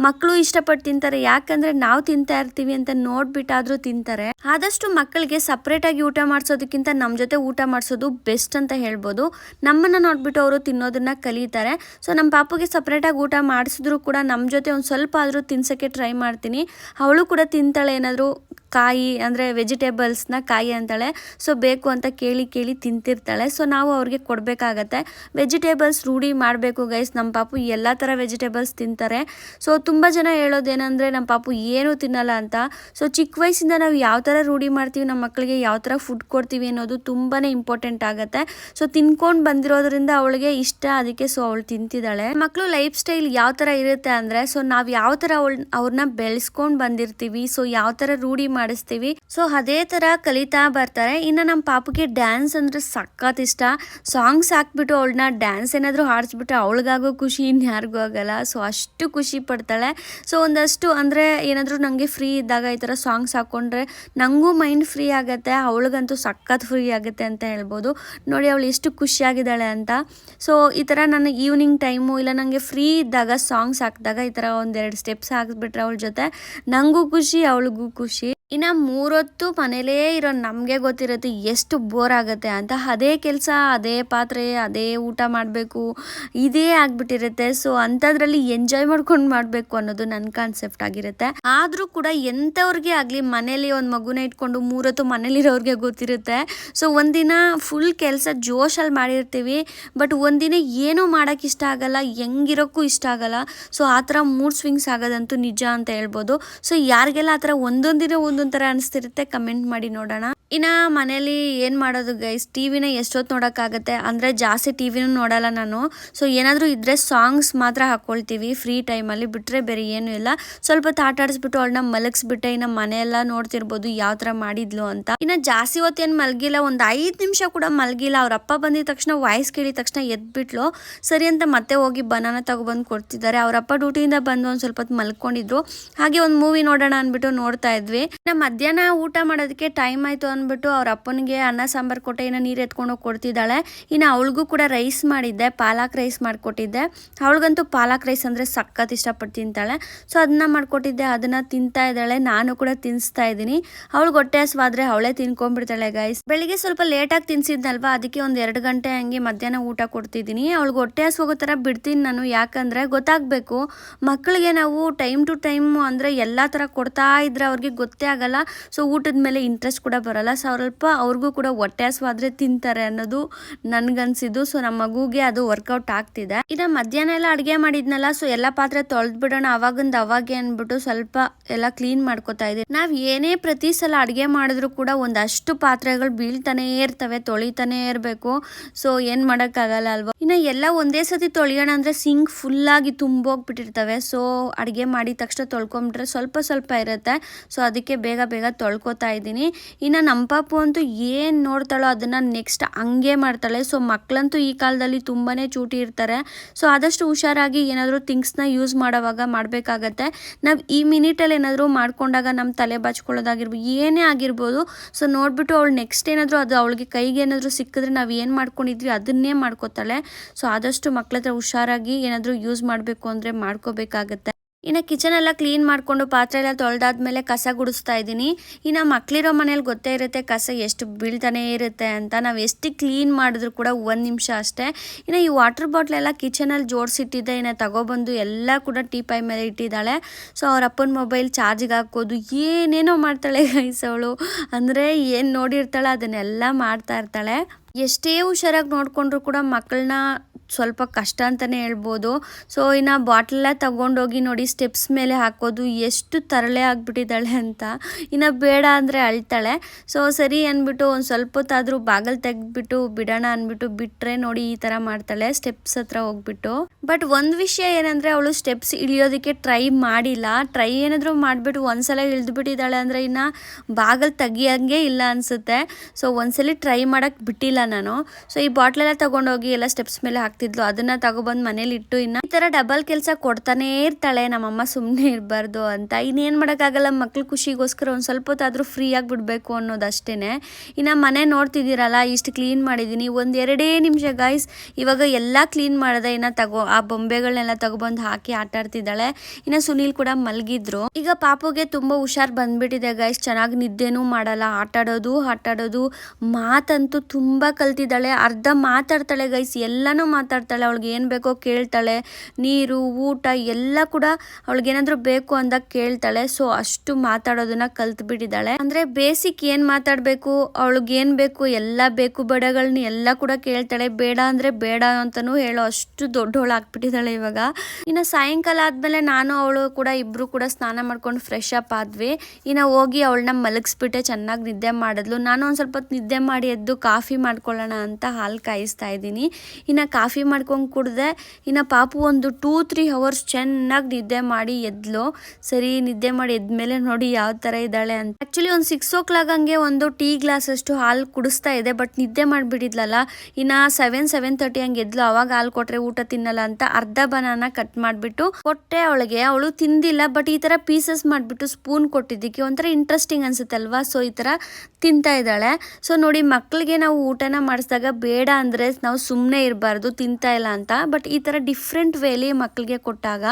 ಮಕ್ಕಳು ಇಷ್ಟಪಟ್ಟು ತಿಂತಾರೆ. ಯಾಕಂದರೆ ನಾವು ತಿಂತಾ ಇರ್ತೀವಿ ಅಂತ ನೋಡ್ಬಿಟ್ಟಾದರೂ ತಿಂತಾರೆ. ಆದಷ್ಟು ಮಕ್ಕಳಿಗೆ ಸಪ್ರೇಟಾಗಿ ಊಟ ಮಾಡಿಸೋದಕ್ಕಿಂತ ನಮ್ಮ ಜೊತೆ ಊಟ ಮಾಡಿಸೋದು ಬೆಸ್ಟ್ ಅಂತ ಹೇಳ್ಬೋದು. ನಮ್ಮನ್ನು ನೋಡ್ಬಿಟ್ಟು ಅವರು ತಿನ್ನೋದನ್ನ ಕಲಿತಾರೆ. ಸೊ ನಮ್ಮ ಪಾಪುಗೆ ಸಪ್ರೇಟಾಗಿ ಊಟ ಮಾಡಿಸಿದ್ರು ಕೂಡ ನಮ್ಮ ಜೊತೆ ಒಂದು ಸ್ವಲ್ಪ ಆದರೂ ತಿನ್ಸೋಕ್ಕೆ ಟ್ರೈ ಮಾಡ್ತೀನಿ. ಅವಳು ಕೂಡ ತಿಂತಾಳೆ ಏನಾದರೂ ಕಾಯಿ ಅಂದರೆ ವೆಜಿಟೇಬಲ್ಸ್ನ ಕಾಯಿ ಅಂತಾಳೆ. ಸೊ ಬೇಕು ಅಂತ ಕೇಳಿ ಕೇಳಿ ತಿಂತಿರ್ತಾಳೆ. ಸೊ ನಾವು ಅವ್ರಿಗೆ ಕೊಡಬೇಕಾಗತ್ತೆ. ವೆಜಿಟೇಬಲ್ಸ್ ರೂಢಿ ಮಾಡಬೇಕು ಗೈಸ್ ನಮ್ಮ ಪಾಪು ಎಲ್ಲ ಥರ ವೆಜಿಟೇಬಲ್ಸ್ ತಿಂತಾರೆ. ಸೊ ತುಂಬ ಜನ ಹೇಳೋದೇನೆಂದರೆ ನಮ್ಮ ಪಾಪು ಏನು ತಿನ್ನಲ್ಲ ಅಂತ. ಸೊ ಚಿಕ್ಕ ವಯಸ್ಸಿಂದ ನಾವು ಯಾವ ಥರ ರೂಢಿ ಮಾಡ್ತೀವಿ ನಮ್ಮ ಮಕ್ಕಳಿಗೆ ಯಾವ ಥರ ಫುಡ್ ಕೊಡ್ತೀವಿ ಅನ್ನೋದು ತುಂಬಾ ಇಂಪಾರ್ಟೆಂಟ್ ಆಗುತ್ತೆ. ಸೊ ತಿನ್ಕೊಂಡು ಬಂದಿರೋದ್ರಿಂದ ಅವಳಿಗೆ ಇಷ್ಟ ಅದಕ್ಕೆ ಸೊ ಅವಳು ತಿಂತಿದ್ದಾಳೆ. ಮಕ್ಕಳು ಲೈಫ್ ಸ್ಟೈಲ್ ಯಾವ ತರ ಇರುತ್ತೆ ಅಂದ್ರೆ ಸೊ ನಾವು ಯಾವ ತರ ಅವಳ ಅವ್ರನ್ನ ಬೆಳೆಸ್ಕೊಂಡ್ ಬಂದಿರ್ತೀವಿ ಸೊ ಯಾವ ತರ ರೂಢಿ ಮಾಡಿಸ್ತೀವಿ ಸೊ ಅದೇ ತರ ಕಲಿತಾ ಬರ್ತಾರೆ. ಇನ್ನ ನಮ್ಮ ಪಾಪುಗೆ ಡ್ಯಾನ್ಸ್ ಅಂದ್ರೆ ಸಖತ್ ಇಷ್ಟ. ಸಾಂಗ್ಸ್ ಹಾಕ್ಬಿಟ್ಟು ಅವಳನ್ನ ಡ್ಯಾನ್ಸ್ ಏನಾದ್ರೂ ಹಾಡಿಸ್ಬಿಟ್ಟು ಅವಳಿಗಾಗೋ ಖುಷಿ ಇನ್ಯಾರಿಗೂ ಆಗಲ್ಲ. ಸೊ ಅಷ್ಟು ಖುಷಿ ಪಡ್ತಾಳೆ. ಸೊ ಒಂದಷ್ಟು ಅಂದ್ರೆ ಏನಾದ್ರೂ ನಂಗೆ ಫ್ರೀ ಇದ್ದಾಗ ಈ ತರ ಸಾಂಗ್ಸ್ ಹಾಕೊಂಡ್ರೆ ನಂಗೂ ಮೈಂಡ್ ಫ್ರೀ ಆಗುತ್ತೆ, ಅವಳಿಗಂತೂ ಸಖತ್ ಫ್ರೀ ಆಗುತ್ತೆ ಅಂತ ಹೇಳ್ಬೋದು. ನೋಡಿ ಅವಳು ಎಷ್ಟು ಖುಷಿಯಾಗಿದ್ದಾಳೆ ಅಂತ. ಸೊ ಥರ ನಾನು ಈವ್ನಿಂಗ್ ಟೈಮು ಇಲ್ಲ ನನಗೆ ಫ್ರೀ ಇದ್ದಾಗ ಸಾಂಗ್ಸ್ ಹಾಕಿದಾಗ ಈ ಥರ ಒಂದೆರಡು ಸ್ಟೆಪ್ಸ್ ಹಾಕಿಸ್ಬಿಟ್ರೆ ಅವಳ ಜೊತೆ ನನಗೂ ಖುಷಿ, ಅವಳಿಗೂ ಖುಷಿ. ಇನ್ನು ಮೂರೊತ್ತು ಮನೇಲೇ ಇರೋ ನಮಗೆ ಗೊತ್ತಿರುತ್ತೆ ಎಷ್ಟು ಬೋರ್ ಆಗುತ್ತೆ ಅಂತ. ಅದೇ ಕೆಲಸ, ಅದೇ ಪಾತ್ರೆ, ಅದೇ ಊಟ ಮಾಡಬೇಕು, ಇದೇ ಆಗ್ಬಿಟ್ಟಿರುತ್ತೆ. ಸೊ ಅಂಥದ್ರಲ್ಲಿ ಎಂಜಾಯ್ ಮಾಡ್ಕೊಂಡು ಮಾಡಬೇಕು ಅನ್ನೋದು ನನ್ನ ಕಾನ್ಸೆಪ್ಟ್ ಆಗಿರುತ್ತೆ. ಆದರೂ ಕೂಡ ಎಂಥವ್ರಿಗೆ ಆಗಲಿ ಮನೇಲಿ ಒಂದು ಮಗುನ ಇಟ್ಕೊಂಡು ಮೂರೊತ್ತು ಮನೇಲಿರೋರಿಗೆ ಗೊತ್ತಿರುತ್ತೆ. ಸೊ ಒಂದಿನ ಫುಲ್ ಕೆಲಸ ಜೋಶಲ್ಲಿ ಮಾಡಿರ್ತೀವಿ. ಬಟ್ ಒಂದಿನ ಏನೂ ಮಾಡೋಕ್ಕೆ ಇಷ್ಟ ಆಗಲ್ಲ, ಹೆಂಗಿರೋಕ್ಕೂ ಇಷ್ಟ ಆಗಲ್ಲ. ಸೊ ಆ ಥರ ಮೂಡ್ ಸ್ವಿಂಗ್ಸ್ ಆಗೋದಂತೂ ನಿಜ ಅಂತ ಹೇಳ್ಬೋದು. ಸೊ ಯಾರಿಗೆಲ್ಲ ಆ ಥರ ಒಂದೊಂದಿನ ದಿನ ಒಂದೊಂದು ಥರ ಅನಿಸ್ತಿರುತ್ತೆ ಕಮೆಂಟ್ ಮಾಡಿ ನೋಡೋಣ. ಇನ್ನು ಮನೇಲಿ ಏನು ಮಾಡೋದು ಗೈಸ್ ಟಿ ವಿನ ಎಷ್ಟೊತ್ತು ನೋಡೋಕ್ಕಾಗತ್ತೆ? ಅಂದರೆ ಜಾಸ್ತಿ ಟಿ ವಿನೂ ನೋಡಲ್ಲ ನಾನು. ಸೊ ಏನಾದರೂ ಇದ್ದರೆ ಸಾಂಗ್ಸ್ ಮಾತ್ರ ಹಾಕ್ಕೊಳ್ತೀವಿ ಫ್ರೀ ಟೈಮಲ್ಲಿ ಬಿಟ್ಟರೆ ಬೇರೆ ಏನೂ ಇಲ್ಲ. ಸ್ವಲ್ಪ ಆಡಿಸ್ಬಿಟ್ಟು ಅವಳನ್ನ ಮಲಗಿಸ್ಬಿಟ್ಟೆ, ಇನ್ನು ಮನೆಯೆಲ್ಲ ನೋಡ್ತಿರ್ಬೋದು ಯಾವ ಥರ ಮಾಡಿದ್ಲು ಅಂತ. ಇನ್ನು ಜಾಸ್ತಿ ಹೊತ್ತೇನು ಮಲಗಿಲ್ಲ, ಒಂದು ಐದು ನಿಮಿಷ ಕೂಡ ಮಲಗಿಲ್ಲ. ಅವ್ರ ಅಪ್ಪ ಬಂದಿದ ತಕ್ಷಣ ವಾಯ್ಸ್ ಕೇಳಿದ ತಕ್ಷಣ ಎದ್ಬಿಟ್ಲು. ಸರಿ ಅಂತ ಮತ್ತೆ ಹೋಗಿ ಬನಾನ ತಗೊಬಂದು ಕೊಡ್ತಿದ್ದಾರೆ. ಅವರಪ್ಪ ಡ್ಯೂಟಿಯಿಂದ ಬಂದು ಒಂದು ಸ್ವಲ್ಪ ಹೊತ್ತು ಮಲ್ಕೊಂಡಿದ್ರು. ಹಾಗೆ ಒಂದು ಮೂವಿ ನೋಡೋಣ ಅಂದ್ಬಿಟ್ಟು ನೋಡ್ತಾ ಇದ್ವಿ. ಇನ್ನು ಮಧ್ಯಾಹ್ನ ಊಟ ಮಾಡೋದಕ್ಕೆ ಟೈಮ್ ಆಯಿತು ಅವ್ರ ಅಪ್ಪನಿಗೆ ಅನ್ನ, ಸಾಂಬಾರು ಕೊಟ್ಟೆ, ಇನ್ನು ನೀರು ಎತ್ಕೊಂಡು ಹೋಗಿ ಕೊಡ್ತಿದ್ದಾಳೆ. ಇನ್ನು ಅವಳಿಗೂ ಕೂಡ ರೈಸ್ ಮಾಡಿದ್ದೆ, ಪಾಲಕ್ ರೈಸ್ ಮಾಡಿಕೊಟ್ಟಿದ್ದೆ. ಅವಳಿಗಂತೂ ಪಾಲಕ್ ರೈಸ್ ಅಂದರೆ ಸಖತ್ ಇಷ್ಟಪಟ್ಟು ತಿಂತಾಳೆ. ಸೊ ಅದನ್ನ ಮಾಡಿಕೊಟ್ಟಿದ್ದೆ, ಅದನ್ನು ತಿಂತಾ ಇದ್ದಾಳೆ, ನಾನು ಕೂಡ ತಿನ್ನಿಸ್ತಾ ಇದ್ದೀನಿ. ಅವಳಿಗೆ ಹೊಟ್ಟೆ ಹಸುವಾದರೆ ಅವಳೇ ತಿನ್ಕೊಂಡ್ಬಿಡ್ತಾಳೆ ಗೈಸ್ ಬೆಳಿಗ್ಗೆ ಸ್ವಲ್ಪ ಲೇಟಾಗಿ ತಿನ್ಸಿದ್ನಲ್ವಾ, ಅದಕ್ಕೆ ಒಂದು ಎರಡು ಗಂಟೆ ಹಂಗೆ ಮಧ್ಯಾಹ್ನ ಊಟ ಕೊಡ್ತಿದ್ದೀನಿ. ಅವಳಿಗೆ ಹೊಟ್ಟೆ ಹಸ್ವಾಗೋ ಥರ ಬಿಡ್ತೀನಿ ನಾನು, ಯಾಕಂದರೆ ಗೊತ್ತಾಗಬೇಕು. ಮಕ್ಕಳಿಗೆ ನಾವು ಟೈಮ್ ಟು ಟೈಮ್ ಅಂದರೆ ಎಲ್ಲ ಥರ ಕೊಡ್ತಾ ಇದ್ರೆ ಅವ್ರಿಗೆ ಗೊತ್ತೇ ಆಗಲ್ಲ. ಸೊ ಊಟದ ಮೇಲೆ ಇಂಟ್ರೆಸ್ಟ್ ಕೂಡ ಬರಲ್ಲ. ಸ್ವಲ್ಪ ಅವ್ರಿಗೂ ಕೂಡ ಹೊಟ್ಟೆ ಹಸ್ವಾದ್ರೆ ತಿಂತಾರೆ ಅನ್ನೋದು ನನ್ಗನ್ಸಿದ್ದು. ಸೊ ನಮ್ಮ ಮಗುಗೆ ಅದು ವರ್ಕೌಟ್ ಆಗ್ತಿದೆ. ಇನ್ನು ಮಧ್ಯಾಹ್ನ ಎಲ್ಲ ಅಡುಗೆ ಮಾಡಿದ್ನಲ್ಲ ಸೊ ಎಲ್ಲ ಪಾತ್ರೆ ತೊಳೆದು ಬಿಡೋಣ ಅವಾಗಿಂದ ಅವಾಗೆ ಅಂದ್ಬಿಟ್ಟು ಸ್ವಲ್ಪ ಎಲ್ಲ ಕ್ಲೀನ್ ಮಾಡ್ಕೊತಾ ಇದ್ದೀವಿ ನಾವು ಏನೇ ಪ್ರತಿ ಸಲ ಅಡುಗೆ ಮಾಡಿದ್ರು ಕೂಡ ಒಂದಷ್ಟು ಪಾತ್ರೆಗಳು ಬೀಳ್ತಾನೆ ಇರ್ತವೆ, ತೊಳಿತಾನೆ ಇರಬೇಕು. ಸೊ ಏನು ಮಾಡೋಕ್ಕಾಗಲ್ಲ ಅಲ್ವಾ? ಇನ್ನು ಎಲ್ಲ ಒಂದೇ ಸತಿ ತೊಳೆಯೋಣ ಅಂದರೆ ಸಿಂಕ್ ಫುಲ್ಲಾಗಿ ತುಂಬೋಗ್ಬಿಟ್ಟಿರ್ತವೆ. ಸೊ ಅಡುಗೆ ಮಾಡಿದ ತಕ್ಷಣ ತೊಳ್ಕೊಂಬಿಟ್ರೆ ಸ್ವಲ್ಪ ಸ್ವಲ್ಪ ಇರುತ್ತೆ. ಸೊ ಅದಕ್ಕೆ ಬೇಗ ಬೇಗ ತೊಳ್ಕೊತಾ ಇದ್ದೀನಿ. ಇನ್ನು ನಮ್ಮ ಪಾಪು ಅಂತೂ ಏನು ನೋಡ್ತಾಳೋ ಅದನ್ನು ನೆಕ್ಸ್ಟ್ ಹಂಗೆ ಮಾಡ್ತಾಳೆ. ಸೊ ಮಕ್ಕಳಂತೂ ಈ ಕಾಲದಲ್ಲಿ ತುಂಬಾ ಚೂಟಿ ಇರ್ತಾರೆ. ಸೊ ಆದಷ್ಟು ಹುಷಾರಾಗಿ ಏನಾದರೂ ಥಿಂಗ್ಸ್ನ ಯೂಸ್ ಮಾಡೋವಾಗ ಮಾಡಬೇಕಾಗತ್ತೆ. ನಾವು ಈ ಮಿನಿಟಲ್ಲಿ ಏನಾದರೂ ಮಾಡ್ಕೊಂಡಾಗ ನಮ್ಮ ತಲೆ ಬಾಚ್ಕೊಳ್ಳೋದಾಗಿರ್ಬೋದು ಏನೇ ಆಗಿರ್ಬೋದು. ಸೊ ನೋಡಿಬಿಟ್ಟು ಅವಳು ನೆಕ್ಸ್ಟ್ ಏನಾದರೂ ಅದು ಅವಳಿಗೆ ಕೈಗೆ ಏನಾದರೂ ಸಿಕ್ಕಿದ್ರೆ ನಾವು ಏನು ಮಾಡ್ಕೊಂಡಿದ್ವಿ ಅದನ್ನೇ ಮಾಡ್ಕೋತಾಳೆ. ಸೊ ಆದಷ್ಟು ಮಕ್ಕಳ ಹತ್ರ ಹುಷಾರಾಗಿ ಏನಾದರೂ ಯೂಸ್ ಮಾಡಬೇಕು ಅಂದರೆ ಮಾಡ್ಕೋಬೇಕಾಗತ್ತೆ. ಇನ್ನು ಕಿಚನ್ ಎಲ್ಲ ಕ್ಲೀನ್ ಮಾಡಿಕೊಂಡು ಪಾತ್ರೆ ಎಲ್ಲ ತೊಳೆದಾದ್ಮೇಲೆ ಕಸ ಗುಡಿಸ್ತಾ ಇದ್ದೀನಿ. ಇನ್ನು ಮಕ್ಕಳಿರೋ ಮನೇಲಿ ಗೊತ್ತೇ ಇರುತ್ತೆ ಕಸ ಎಷ್ಟು ಬೀಳ್ತಾನೆ ಇರುತ್ತೆ ಅಂತ. ನಾವು ಎಷ್ಟು ಕ್ಲೀನ್ ಮಾಡಿದ್ರು ಕೂಡ ಒಂದು ನಿಮಿಷ ಅಷ್ಟೇ. ಇನ್ನು ಈ ವಾಟರ್ ಬಾಟ್ಲೆಲ್ಲ ಕಿಚನಲ್ಲಿ ಜೋಡಿಸಿಟ್ಟಿದ್ದೆ, ಇನ್ನು ತಗೊಬಂದು ಎಲ್ಲ ಕೂಡ ಟೀಪೈ ಮೇಲೆ ಇಟ್ಟಿದ್ದಾಳೆ. ಸೊ ಅವ್ರ ಅಪ್ಪನ ಮೊಬೈಲ್ ಚಾರ್ಜಿಗೆ ಹಾಕೋದು ಏನೇನೋ ಮಾಡ್ತಾಳೆ ಗೈಸ್ ಅವಳು. ಅಂದರೆ ಏನು ನೋಡಿರ್ತಾಳೆ, ಅದನ್ನೆಲ್ಲ ಮಾಡ್ತಾ ಇರ್ತಾಳೆ. ಎಷ್ಟೇ ಹುಷಾರಾಗಿ ನೋಡಿಕೊಂಡ್ರು ಕೂಡ ಮಕ್ಕಳನ್ನ ಸ್ವಲ್ಪ ಕಷ್ಟ ಅಂತಲೇ ಹೇಳ್ಬೋದು. ಸೊ, ಇನ್ನು ಬಾಟ್ಲೆಲ್ಲ ತಗೊಂಡೋಗಿ ನೋಡಿ, ಸ್ಟೆಪ್ಸ್ ಮೇಲೆ ಹಾಕೋದು ಎಷ್ಟು ತರಳೆ ಆಗಿಬಿಟ್ಟಿದ್ದಾಳೆ ಅಂತ. ಇನ್ನು ಬೇಡ ಅಂದರೆ ಅಳ್ತಾಳೆ. ಸೊ, ಸರಿ ಅಂದ್ಬಿಟ್ಟು ಒಂದು ಸ್ವಲ್ಪ ಹೊತ್ತಾದರೂ ಬಾಗಲ್ ತೆಗೆದ್ಬಿಟ್ಟು, ಬಿಡೋಣ ಅಂದ್ಬಿಟ್ಟು ಬಿಟ್ಟರೆ ನೋಡಿ ಈ ಥರ ಮಾಡ್ತಾಳೆ, ಸ್ಟೆಪ್ಸ್ ಹತ್ರ ಹೋಗ್ಬಿಟ್ಟು. ಬಟ್ ಒಂದು ವಿಷಯ ಏನಂದರೆ, ಅವಳು ಸ್ಟೆಪ್ಸ್ ಇಳಿಯೋದಕ್ಕೆ ಟ್ರೈ ಮಾಡಿಲ್ಲ. ಟ್ರೈ ಏನಾದರೂ ಮಾಡಿಬಿಟ್ಟು ಒಂದ್ಸಲ ಇಳಿದ್ಬಿಟ್ಟಿದ್ದಾಳೆ ಅಂದರೆ ಇನ್ನು ಬಾಗಲ್ ತೆಗಿಯೋಂಗೆ ಇಲ್ಲ ಅನಿಸುತ್ತೆ. ಸೊ, ಒಂದ್ಸಲಿ ಟ್ರೈ ಮಾಡೋಕ್ಕೆ ಬಿಟ್ಟಿಲ್ಲ ನಾನು. ಸೊ ಈ ಬಾಟ್ಲೆಲ್ಲ ತಗೊಂಡೋಗಿ ಎಲ್ಲ ಸ್ಟೆಪ್ಸ್ ಮೇಲೆ ಹಾಕ್ತಿದ್ಲು. ಅದನ್ನ ತಗೊಬಂದು ಮನೇಲಿ ಇಟ್ಟು ಇನ್ನ ಈ ತರ ಡಬಲ್ ಕೆಲಸ ಕೊಡ್ತಾನೆ ಇರ್ತಾಳೆ. ನಮ್ಮಮ್ಮ ಸುಮ್ಮನೆ ಇರಬಾರ್ದು ಅಂತ. ಇನ್ನೇನು ಮಾಡೋಕ್ಕಾಗಲ್ಲ. ಮಕ್ಳ ಖುಷಿಗೋಸ್ಕರ ಒಂದು ಸ್ವಲ್ಪ ಹೊತ್ತಾದ್ರೂ ಫ್ರೀ ಆಗಿ ಬಿಡಬೇಕು ಅನ್ನೋದಷ್ಟೇನೆ. ಇನ್ನು ಮನೆ ನೋಡ್ತಿದ್ದೀರಲ್ಲ, ಇಷ್ಟು ಕ್ಲೀನ್ ಮಾಡಿದ್ದೀನಿ ಒಂದು ಎರಡೇ ನಿಮಿಷ ಗಾಯ್ಸ್ ಇವಾಗ ಎಲ್ಲ ಕ್ಲೀನ್ ಮಾಡಿದೆ. ಇನ್ನು ತಗೋ, ಆ ಬೊಂಬೆಗಳನ್ನೆಲ್ಲ ತಗೊಬಂದು ಹಾಕಿ ಆಟ ಆಡ್ತಿದ್ದಾಳೆ. ಇನ್ನು ಸುನೀಲ್ ಕೂಡ ಮಲಗಿದ್ರು. ಈಗ ಪಾಪುಗೆ ತುಂಬ ಹುಷಾರ್ ಬಂದ್ಬಿಟ್ಟಿದೆ ಗಾಯ್ಸ್ ಚೆನ್ನಾಗಿ ನಿದ್ದೆನೂ ಮಾಡಲ್ಲ. ಆಟ ಆಡೋದು ಆಟ ಆಡೋದು ಮಾತಂತೂ ತುಂಬ ಕಲ್ತಿದ್ದಾಳೆ, ಅರ್ಧ ಮಾತಾಡ್ತಾಳೆ ಗೈಸ್ ಎಲ್ಲನೂ ಮಾತಾಡ್ತಾಳೆ, ಅವಳಿಗೆ ಏನು ಬೇಕೋ ಕೇಳ್ತಾಳೆ, ನೀರು, ಊಟ ಎಲ್ಲ ಕೂಡ ಅವಳಿಗೇನಾದ್ರೂ ಬೇಕು ಅಂತ ಕೇಳ್ತಾಳೆ. ಸೊ ಅಷ್ಟು ಮಾತಾಡೋದನ್ನ ಕಲ್ತ್ಬಿಟ್ಟಿದ್ದಾಳೆ. ಅಂದ್ರೆ ಬೇಸಿಕ್ ಏನು ಮಾತಾಡಬೇಕು, ಅವಳಿಗೆ ಏನು ಬೇಕು, ಎಲ್ಲ ಬೇಕು ಬೇಡಗಳನ್ನ ಎಲ್ಲ ಕೂಡ ಕೇಳ್ತಾಳೆ. ಬೇಡ ಅಂದ್ರೆ ಬೇಡ ಅಂತಾನೂ ಹೇಳೋ ಅಷ್ಟು ದೊಡ್ಡವಳು ಆಗ್ಬಿಟ್ಟಿದ್ದಾಳೆ ಇವಾಗ. ಇನ್ನು ಸಾಯಂಕಾಲ ಆದಮೇಲೆ ನಾನು, ಅವಳು ಕೂಡ ಇಬ್ಬರು ಕೂಡ ಸ್ನಾನ ಮಾಡ್ಕೊಂಡು ಫ್ರೆಶ್ ಅಪ್ ಆದ್ವಿ. ಇನ್ನು ಹೋಗಿ ಅವಳನ್ನ ಮಲಗಿಸ್ಬಿಟ್ಟೆ, ಚೆನ್ನಾಗಿ ನಿದ್ದೆ ಮಾಡಿದ್ಲು. ನಾನು ಒಂದು ಸ್ವಲ್ಪ ಹೊತ್ತು ನಿದ್ದೆ ಮಾಡಿ ಎದ್ದು ಕಾಫಿ ಮಾಡ್ಕೊಳ್ಳೋಣ ಅಂತ ಹಾಲು ಕಾಯಿಸ್ತಾ ಇದ್ದೀನಿ. ಇನ್ನು ಕಾಫಿ ಮಾಡ್ಕೊಂಡು ಕುಡ್ದೆ, ಇನ್ನು ಪಾಪು ಒಂದು ಟೂ ತ್ರೀ ಅವರ್ಸ್ ಚೆನ್ನಾಗಿ ನಿದ್ದೆ ಮಾಡಿ ಎದ್ಲು. ಸರಿ, ನಿದ್ದೆ ಮಾಡಿ ಎದ್ಮೇಲೆ ನೋಡಿ ಯಾವ ಥರ ಇದ್ದಾಳೆ ಅಂತ. ಆ್ಯಕ್ಚುಲಿ ಒಂದು ಸಿಕ್ಸ್ ಓ ಕ್ಲಾಕ್ ಹಂಗೆ ಒಂದು ಟೀ ಗ್ಲಾಸ್ ಅಷ್ಟು ಹಾಲು ಕುಡಿಸ್ತಾ ಇದೆ ಬಟ್ ನಿದ್ದೆ ಮಾಡಿಬಿಟ್ಟಿದ್ಲಲ್ಲ. ಇನ್ನು ಸೆವೆನ್ ಸೆವೆನ್ ತರ್ಟಿ ಹಂಗೆ ಎದ್ಲು, ಅವಾಗ ಹಾಲು ಕೊಟ್ಟರೆ ಊಟ ತಿನ್ನಲ್ಲ ಅಂತ ಅರ್ಧ ಬನಾನ ಕಟ್ ಮಾಡಿಬಿಟ್ಟು ಕೊಟ್ಟೆ ಅವಳಿಗೆ. ಅವಳು ತಿಂದಿಲ್ಲ ಬಟ್ ಈ ಥರ ಪೀಸಸ್ ಮಾಡಿಬಿಟ್ಟು ಸ್ಪೂನ್ ಕೊಟ್ಟಿದ್ದಕ್ಕೆ ಒಂಥರ ಇಂಟ್ರೆಸ್ಟಿಂಗ್ ಅನ್ಸುತ್ತೆ ಅಲ್ವಾ ಸೊ ಈ ಥರ ತಿಂತಾ ಇದ್ದಾಳೆ. ಸೊ ನೋಡಿ ಮಕ್ಕಳಿಗೆ ನಾವು ಊಟನ ಮಾಡಿಸಿದಾಗ ಬೇಡ ಅಂದರೆ ನಾವು ಸುಮ್ಮನೆ ಇರಬಾರ್ದು, ತಿಂತಾ ಇಲ್ಲ ಅಂತ. ಬಟ್ ಈ ಥರ ಡಿಫ್ರೆಂಟ್ ವೇಲಿ ಮಕ್ಕಳಿಗೆ ಕೊಟ್ಟಾಗ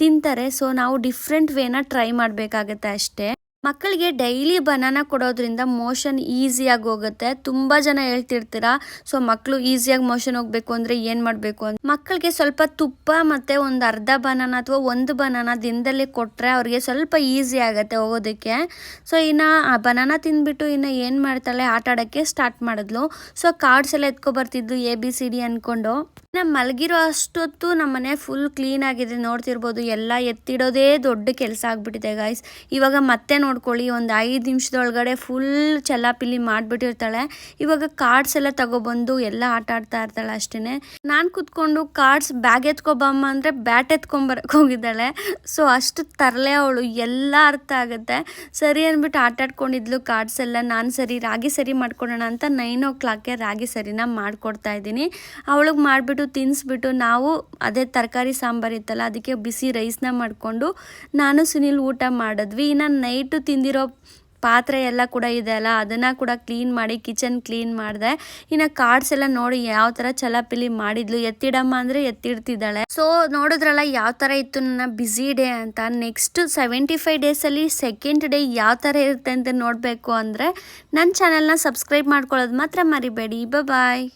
ತಿಂತಾರೆ. ಸೊ ನಾವು ಡಿಫ್ರೆಂಟ್ ವೇನ ಟ್ರೈ ಮಾಡಬೇಕಾಗತ್ತೆ ಅಷ್ಟೇ. ಮಕ್ಕಳಿಗೆ ಡೈಲಿ ಬನಾನ ಕೊಡೋದ್ರಿಂದ ಮೋಷನ್ ಈಸಿಯಾಗಿ ಹೋಗುತ್ತೆ. ತುಂಬ ಜನ ಹೇಳ್ತಿರ್ತೀರಾ, ಸೊ ಮಕ್ಕಳು ಈಸಿಯಾಗಿ ಮೋಷನ್ ಹೋಗ್ಬೇಕು ಅಂದರೆ ಏನು ಮಾಡಬೇಕು? ಅಂತ. ಮಕ್ಕಳಿಗೆ ಸ್ವಲ್ಪ ತುಪ್ಪ ಮತ್ತು ಒಂದು ಅರ್ಧ ಬನಾನ ಅಥವಾ ಒಂದು ಬನಾನ ದಿನದಲ್ಲಿ ಕೊಟ್ಟರೆ ಅವ್ರಿಗೆ ಸ್ವಲ್ಪ ಈಸಿ ಆಗುತ್ತೆ ಹೋಗೋದಕ್ಕೆ. ಸೊ ಇನ್ನು ಆ ಬನಾನ ತಿಂದ್ಬಿಟ್ಟು ಇನ್ನು ಏನು ಮಾಡ್ತಾಳೆ ಆಟ ಆಡೋಕ್ಕೆ ಸ್ಟಾರ್ಟ್ ಮಾಡಿದ್ಲು. ಸೊ ಕಾರ್ಡ್ಸ್ ಎಲ್ಲ ಎತ್ಕೊ ಬರ್ತಿದ್ಲು ಎ ಬಿ ಸಿ ಡಿ ಅಂದ್ಕೊಂಡು ನಮ್ಮ ಮಲಗಿರೋ ಅಷ್ಟೊತ್ತು ನಮ್ಮ ಮನೆ ಫುಲ್ ಕ್ಲೀನ್ ಆಗಿದೆ. ನೋಡ್ತಿರ್ಬೋದು, ಎಲ್ಲ ಎತ್ತಿಡೋದೇ ದೊಡ್ಡ ಕೆಲಸ ಆಗಿಬಿಟ್ಟಿದೆ ಗಾಯ್ಸ್ ಇವಾಗ ಮತ್ತೆ ನೋಡ್ಕೊಳ್ಳಿ, ಒಂದು ಐದು ನಿಮಿಷದೊಳಗಡೆ ಫುಲ್ ಚಲಾಪಿಲಿ ಮಾಡಿಬಿಟ್ಟಿರ್ತಾಳೆ. ಇವಾಗ ಕಾರ್ಡ್ಸ್ ಎಲ್ಲ ತಗೊಬಂದು ಎಲ್ಲ ಆಟ ಆಡ್ತಾ ಇರ್ತಾಳೆ ಅಷ್ಟೇ ನಾನು ಕೂತ್ಕೊಂಡು ಕಾರ್ಡ್ಸ್ ಬ್ಯಾಗ್ ಎತ್ಕೊಬಮ್ಮ ಅಂದರೆ ಬ್ಯಾಟ್ ಎತ್ಕೊಂಬರಕ್ಕೆ ಹೋಗಿದ್ದಾಳೆ. ಸೊ ಅಷ್ಟು ತರಲೆ ಅವಳು, ಎಲ್ಲ ಅರ್ಥ ಆಗುತ್ತೆ. ಸರಿ ಅಂದ್ಬಿಟ್ಟು ಆಟ ಆಡ್ಕೊಂಡಿದ್ಲು ಕಾರ್ಡ್ಸ್ ಎಲ್ಲ. ನಾನು ಸರಿ, ರಾಗಿ ಸರಿ ಮಾಡ್ಕೊಳ್ಳೋಣ ಅಂತ ನೈನ್ ಓ ಕ್ಲಾಕ್ಗೆ ರಾಗಿ ಸರಿನ ಮಾಡ್ಕೊಡ್ತಾ ಇದ್ದೀನಿ. ಅವಳಿಗೆ ಮಾಡಿಬಿಟ್ಟು ತಿನ್ನಿಸ್ಬಿಟ್ಟು ನಾವು ಅದೇ ತರಕಾರಿ ಸಾಂಬಾರು ಇತ್ತಲ್ಲ, ಅದಕ್ಕೆ ಬಿಸಿ ರೈಸ್ನ ಮಾಡಿಕೊಂಡು ನಾನು ಸುನಿಲ್ ಊಟ ಮಾಡಿದ್ವಿ. ಇನ್ನು ನೈಟು ತಿಂದಿರೋ ಪಾತ್ರೆ ಎಲ್ಲ ಕೂಡ ಇದೆ ಅಲ್ಲ, ಅದನ್ನು ಕೂಡ ಕ್ಲೀನ್ ಮಾಡಿ ಕಿಚನ್ ಕ್ಲೀನ್ ಮಾಡಿದೆ. ಇನ್ನು ಕಾರ್ಡ್ಸ್ ಎಲ್ಲ ನೋಡಿ ಯಾವ ಥರ ಚಲಾಪಿಲಿ ಮಾಡಿದ್ಲು, ಎತ್ತಿಡಮ್ಮ ಅಂದರೆ ಎತ್ತಿಡ್ತಿದ್ದಾಳೆ. ಸೊ ನೋಡಿದ್ರಲ್ಲ ಯಾವ ಥರ ಇತ್ತು ನನ್ನ ಬ್ಯುಸಿ ಡೇ ಅಂತ. ನೆಕ್ಸ್ಟ್ ಸೆವೆಂಟಿ ಫೈವ್ ಡೇಸಲ್ಲಿ ಸೆಕೆಂಡ್ ಡೇ ಯಾವ ಥರ ಇರುತ್ತೆ ಅಂತ ನೋಡಬೇಕು ಅಂದರೆ ನನ್ನ ಚಾನಲ್ನ ಸಬ್ಸ್ಕ್ರೈಬ್ ಮಾಡ್ಕೊಳ್ಳೋದು ಮಾತ್ರ ಮರಿಬೇಡಿ. ಬಾಯ್